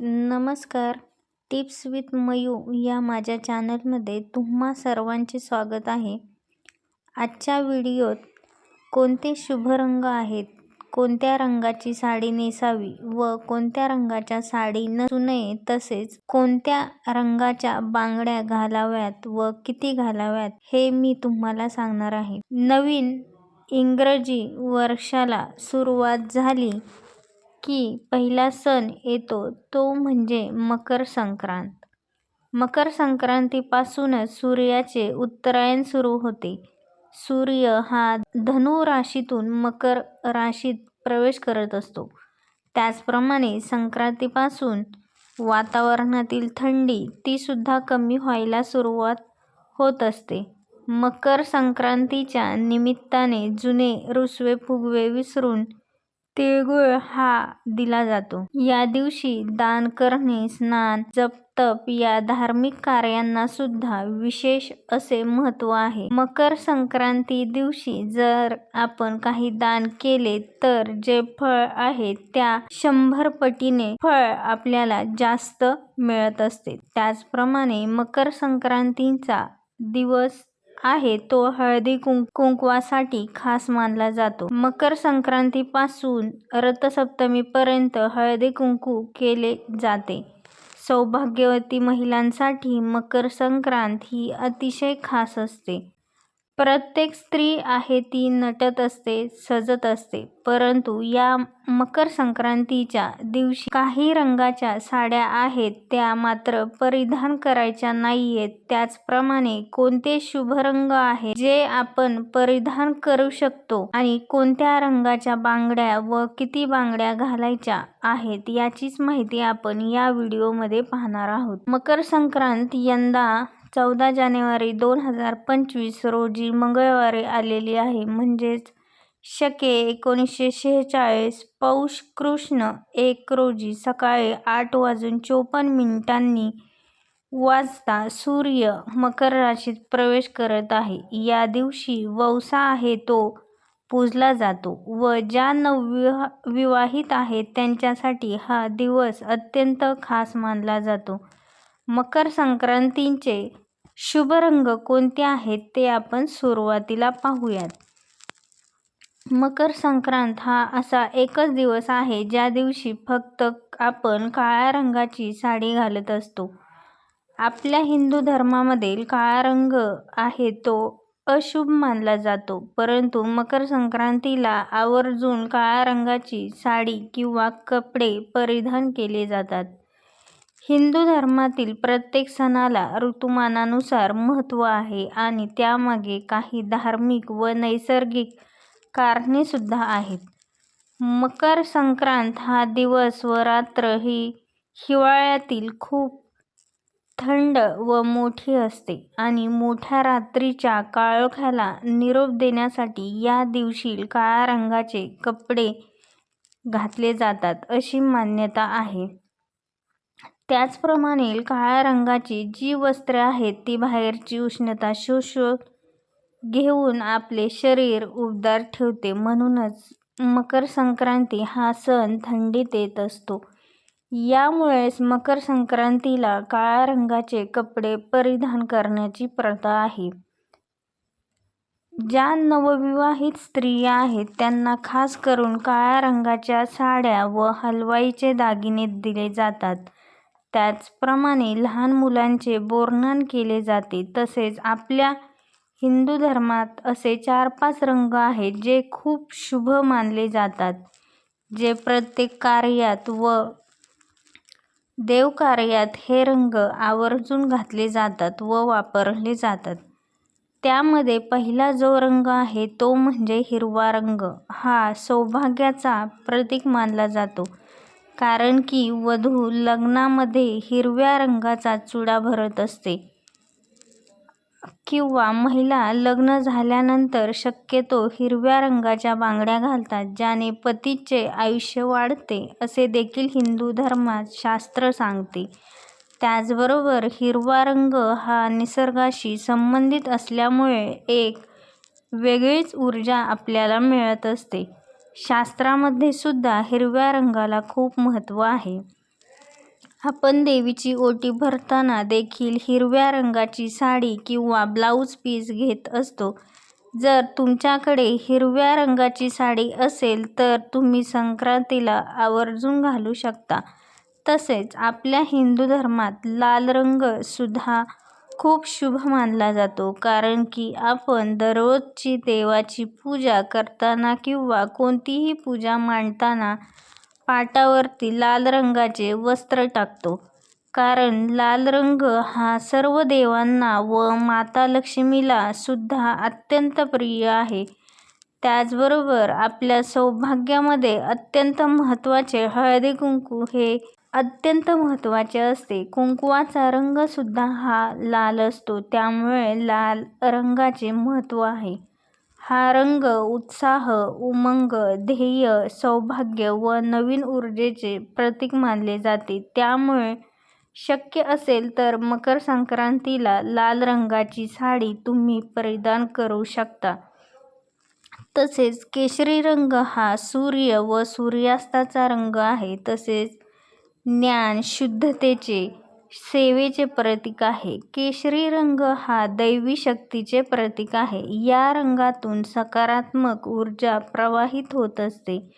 नमस्कार. Tips with mu या माझ्या चॅनलमध्ये तुम्हा सर्वांचे स्वागत आहे. आजच्या व्हिडिओत कोणते शुभ रंग आहेत? कोणत्या रंगाची साडी नेसावी व कोणत्या रंगाच्या साडी नसू नये तसेच कोणत्या रंगाच्या बांगड्या घालाव्यात व किती घालाव्यात हे मी तुम्हाला सांगणार आहे. नवीन इंग्रजी वर्षाला सुरुवात झाली. की पहिला सण येतो तो म्हणजे मकर संक्रांत. मकर संक्रांतीपासूनच सूर्याचे उत्तरायण सुरू होते. सूर्य हा धनु राशीतून मकर राशीत प्रवेश करत असतो. त्याचप्रमाणे संक्रांतीपासून वातावरणातील थंडी तीसुद्धा कमी व्हायला सुरुवात होत असते. मकर संक्रांतीच्या निमित्ताने जुने रुसवे फुगवे विसरून तिळगुळ हा दिला जातो. या दिवशी दान करणे स्नान जप तप या धार्मिक कार्यांना सुद्धा विशेष असे महत्त्व आहे. मकर संक्रांती दिवशी जर आपण काही दान केले तर जे फळ आहे त्या शंभर पटीने फळ आपल्याला जास्त मिळत असते. त्याचप्रमाणे मकर संक्रांतीचा दिवस आहे तो हळदी कुंकवासाठी खास मानला जातो. मकर संक्रांतीपासून रथसप्तमीपर्यंत हळदी कुंकू केले जाते. सौभाग्यवती महिलांसाठी मकर संक्रांत ही अतिशय खास असते. प्रत्येक स्त्री आहे ती नटत असते सजत असते. परंतु या मकर संक्रांतीच्या दिवशी काही रंगाच्या साड्या आहेत त्या मात्र परिधान करायच्या नाहीयेत. त्याचप्रमाणे कोणते शुभ रंग आहे जे आपण परिधान करू शकतो आणि कोणत्या रंगाच्या बांगड्या व किती बांगड्या घालायच्या आहेत याचीच माहिती आपण या व्हिडिओमध्ये पाहणार आहोत. मकर संक्रांत यंदा चौदा जानेवारी दोन हजार पंचवीस रोजी मंगळवारी आलेली आहे. म्हणजेच शके एकोणीसशे शेहेचाळीस पौष कृष्ण एक रोजी सकाळी आठ वाजून चोपन्न मिनिटांनी वाजता सूर्य मकर राशीत प्रवेश करत आहे. या दिवशी वौसा आहे तो पूजला जातो व ज्या नवविवाहित आहेत त्यांच्यासाठी हा दिवस अत्यंत खास मानला जातो. मकर संक्रांतीचे शुभ रंग कोणते आहेत ते आपण सुरुवातीला पाहूयात. मकर संक्रांत हा असा एकच दिवस आहे ज्या दिवशी फक्त आपण काळ्या रंगाची साडी घालत असतो. आपल्या हिंदू धर्मामध्ये काळा रंग आहे तो अशुभ मानला जातो परंतु मकर संक्रांतीला आवर्जून काळ्या रंगाची साडी किंवा कपडे परिधान केले जातात. हिंदू धर्मातील प्रत्येक सणाला ऋतुमानानुसार महत्त्व आहे आणि त्यामागे काही धार्मिक व नैसर्गिक कारणेसुद्धा आहेत. मकर संक्रांत हा दिवस व रात्र ही हिवाळ्यातील खूप थंड व मोठी असते आणि मोठ्या रात्रीच्या काळोख्याला निरोप देण्यासाठी या दिवशी काळ्या रंगाचे कपडे घातले जातात अशी मान्यता आहे. त्याचप्रमाणे काळ्या रंगाची जी वस्त्रे आहेत ती बाहेरची उष्णता शोषून घेऊन आपले शरीर उबदार ठेवते. म्हणूनच मकर संक्रांती हा सण थंडीत येत असतो. यामुळेच मकर संक्रांतीला काळ्या रंगाचे कपडे परिधान करण्याची प्रथा आहे. ज्या नवविवाहित स्त्रिया आहेत त्यांना खास करून काळ्या रंगाच्या साड्या व हलवाईचे दागिने दिले जातात. त्याचप्रमाणे लहान मुलांचे बोर्णन केले जाते. तसेच आपल्या हिंदू धर्मात असे चार पाच रंग आहेत जे खूप शुभ मानले जातात जे प्रत्येक कार्यात व देवकार्यात हे रंग आवर्जून घातले जातात व वापरले जातात. त्यामध्ये पहिला जो रंग आहे तो म्हणजे हिरवा रंग. हा सौभाग्याचा प्रतीक मानला जातो. कारण की वधू लग्नामध्ये हिरव्या रंगाचा चुडा भरत असते. किंवा महिला लग्न झाल्यानंतर शक्यतो हिरव्या रंगाच्या बांगड्या घालतात ज्याने पतीचे आयुष्य वाढते असे देखील हिंदू धर्मात शास्त्र सांगते. त्याचबरोबर हिरवा रंग हा निसर्गाशी संबंधित असल्यामुळे एक वेगळीच ऊर्जा आपल्याला मिळत असते. शास्त्रामध्ये सुद्धा हिरव्या रंगाला खूप महत्त्व आहे आपण देवीची ओटी भरताना देखील हिरव्या रंगाची साडी किंवा ब्लाऊज पीस घेत असतो. जर तुमच्याकडे हिरव्या रंगाची साडी असेल तर तुम्ही संक्रांतीला आवर्जून घालू शकता. तसेच आपल्या हिंदू धर्मात लाल रंग सुद्धा खूप शुभ मानला जातो. कारण की आपण दररोजची देवाची पूजा करताना किंवा कोणतीही पूजा मांडताना पाटावरती लाल रंगाचे वस्त्र टाकतो. कारण लाल रंग हा सर्व देवांना व माता लक्ष्मीला सुद्धा अत्यंत प्रिय आहे. त्याचबरोबर आपल्या सौभाग्यामध्ये अत्यंत महत्त्वाचे हळदी कुंकू हे अत्यंत महत्त्वाचे असते. कुंकवाचा रंगसुद्धा हा लाल असतो. त्यामुळे लाल रंगाचे महत्त्व आहे. हा रंग उत्साह, उमंग, ध्येय, सौभाग्य व नवीन ऊर्जेचे प्रतीक मानले जाते. त्यामुळे शक्य असेल तर मकर संक्रांतीला लाल रंगाची साडी तुम्ही परिधान करू शकता. तसेच केशरी रंग हा सूर्य व सूर्यास्ताचा रंग आहे. तसेच ज्ञान, शुद्धतेचे, सेवेचे प्रतीक आहे. केशरी रंग हा दैवी शक्तीचे प्रतीक आहे. या रंगातून सकारात्मक ऊर्जा प्रवाहित होत असते.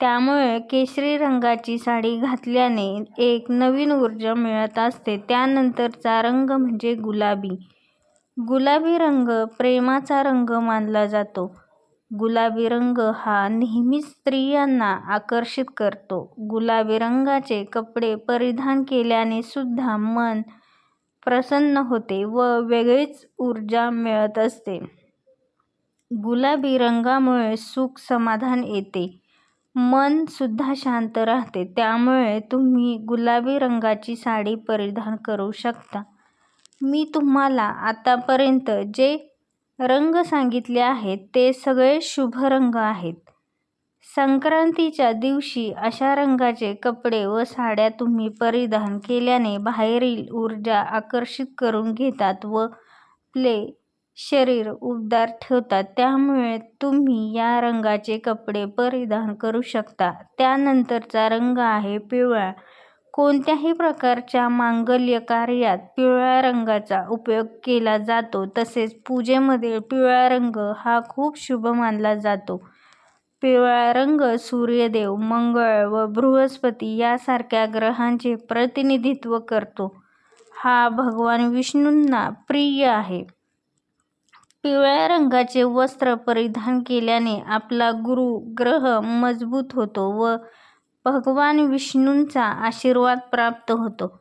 त्यामुळे केशरी रंगाची साडी घातल्याने एक नवीन ऊर्जा मिळत असते. त्यानंतरचा रंग म्हणजे गुलाबी. गुलाबी रंग प्रेमाचा रंग मानला जातो. गुलाबी रंग हा नेहमीच स्त्रियांना आकर्षित करतो. गुलाबी रंगाचे कपडे परिधान केल्याने सुद्धा मन प्रसन्न होते व वेगळीच ऊर्जा मिळत असते. गुलाबी रंगामुळे सुख समाधान येते. मन सुद्धा शांत राहते. त्यामुळे तुम्ही गुलाबी रंगाची साडी परिधान करू शकता. मी तुम्हाला आतापर्यंत जे रंग सांगितले आहेत ते सगळे शुभ रंग आहेत. संक्रांतीच्या दिवशी अशा रंगाचे कपडे व साड्या तुम्ही परिधान केल्याने बाहेरील ऊर्जा आकर्षित करून घेतात व आपले शरीर उबदार ठेवतात. त्यामुळे तुम्ही या रंगाचे कपडे परिधान करू शकता. त्यानंतरचा रंग आहे पिवळा. कोणत्याही प्रकारच्या मांगल्य कार्यात पिवळ्या रंगाचा उपयोग केला जातो. तसेच पूजेमध्ये पिवळा रंग हा खूप शुभ मानला जातो. पिवळा रंग सूर्यदेव, मंगळ व बृहस्पती यासारख्या ग्रहांचे प्रतिनिधित्व करतो. हा भगवान विष्णूंना प्रिय आहे. पिवळ्या रंगाचे वस्त्र परिधान केल्याने आपला गुरु ग्रह मजबूत होतो व भगवान विष्णूंचा आशीर्वाद प्राप्त होतो.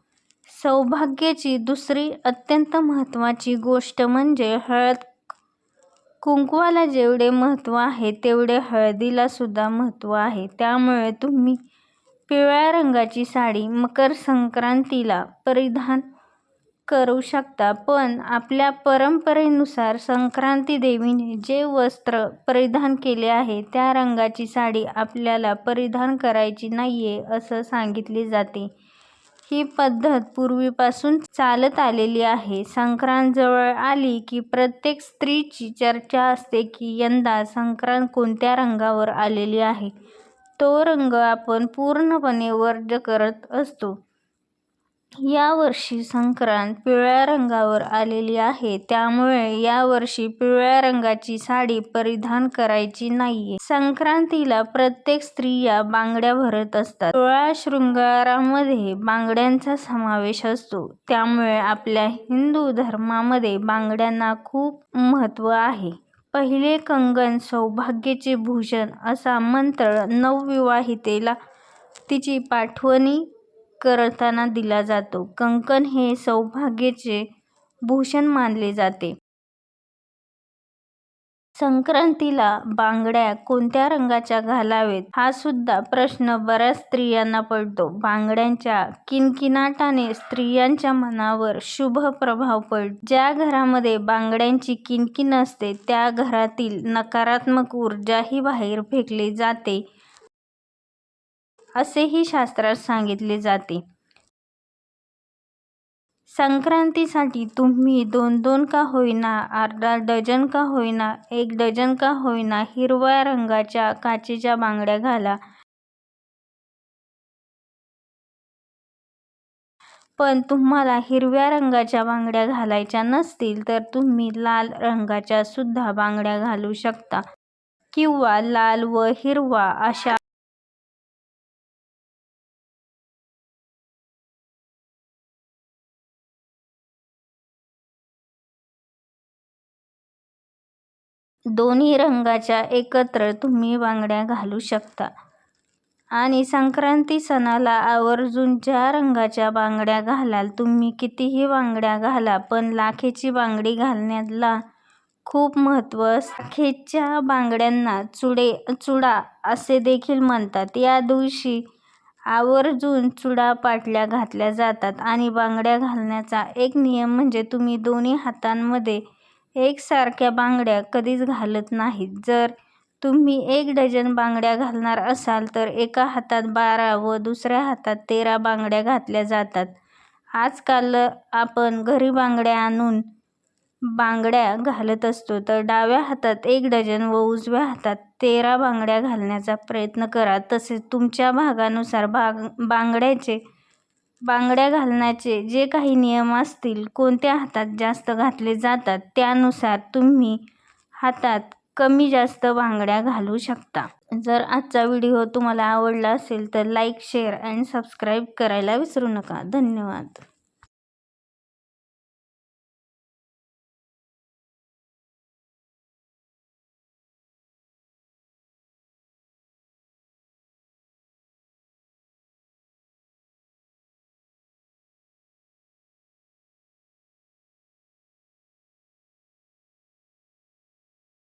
सौभाग्याची दुसरी अत्यंत महत्त्वाची गोष्ट म्हणजे हळद. कुंकवाला जेवढे महत्त्व आहे तेवढे हळदीला सुद्धा महत्त्व आहे. त्यामुळे तुम्ही पिवळ्या रंगाची साडी मकर संक्रांतीला परिधान करू शकता. पण आपल्या परंपरेनुसार संक्रांती देवीने जे वस्त्र परिधान केले आहे त्या रंगाची साडी आपल्याला परिधान करायची नाही आहे असं सांगितले जाते. ही पद्धत पूर्वीपासून चालत आलेली आहे. संक्रांत जवळ आली की प्रत्येक स्त्रीची चर्चा असते की यंदा संक्रांत कोणत्या रंगावर आलेली आहे. तो रंग आपण पूर्णपणे वर्ज करत असतो. यावर्षी संक्रांत पिवळ्या रंगावर आलेली आहे. त्यामुळे यावर्षी पिवळ्या रंगाची साडी परिधान करायची नाहीये. संक्रांतीला प्रत्येक स्त्रिया बांगड्या भरत असतात. सोळा शृंगारामध्ये बांगड्यांचा समावेश असतो. त्यामुळे आपल्या हिंदू धर्मामध्ये बांगड्यांना खूप महत्त्व आहे. पहिले कंगन सौभाग्याचे भूषण असा मंत्र नवविवाहितेला तिची पाठवणी करताना दिला जातो. कंकण हे सौभाग्याचे भूषण मानले जाते. संक्रांतीला बांगड्या कोणत्या रंगाच्या घालावेत हा सुद्धा प्रश्न बऱ्याच स्त्रियांना पडतो. बांगड्यांच्या किनकिनाटाने स्त्रियांच्या मनावर शुभ प्रभाव पडतो. ज्या घरामध्ये बांगड्यांची किनकिन असते त्या घरातील नकारात्मक ऊर्जाही बाहेर फेकली जाते असेही शास्त्रात सांगितले जाते. संक्रांतीसाठी तुम्ही दोन-दोन का होईना, अर्धा डझन का होईना, एक डझन का होईना हिरव्या रंगाच्या काचेच्या बांगड्या घाला. पण तुम्हाला हिरव्या रंगाच्या बांगड्या घालायच्या नसतील तर तुम्ही लाल रंगाच्या सुद्धा बांगड्या घालू शकता किंवा लाल व हिरवा अशा दोन्ही रंगाच्या एकत्र तुम्ही बांगड्या घालू शकता. आणि संक्रांती सणाला आवर्जून ज्या रंगाच्या बांगड्या घालाल तुम्ही कितीही बांगड्या घाला पण लाखेची बांगडी घालण्याला खूप महत्त्व लाखेच्या बांगड्यांना चुडे चुडा असे देखील म्हणतात. या दिवशी आवर्जून चुडा पाटल्या घातल्या जातात. आणि बांगड्या घालण्याचा एक नियम म्हणजे तुम्ही दोन्ही हातांमध्ये एकसारख्या बांगड्या कधीच घालत नाहीत. जर तुम्ही एक डझन बांगड्या घालणार असाल तर एका हातात बारा व दुसऱ्या हातात तेरा बांगड्या घातल्या जातात. आजकाल आपण घरी बांगड्या आणून बांगड्या घालत असतो तर डाव्या हातात एक डझन व उजव्या हातात तेरा बांगड्या घालण्याचा प्रयत्न करा. तसेच तुमच्या भागानुसार भाग बांगड्याचे बांगड्या घालण्याचे जे काही नियम असतील कोणत्या हातात जास्त घातले जातात त्यानुसार तुम्ही हातात कमी जास्त बांगड्या घालू शकता. जर आजचा व्हिडिओ तुम्हाला आवडला असेल तर लाईक शेअर अँड सबस्क्राईब करायला विसरू नका. धन्यवाद.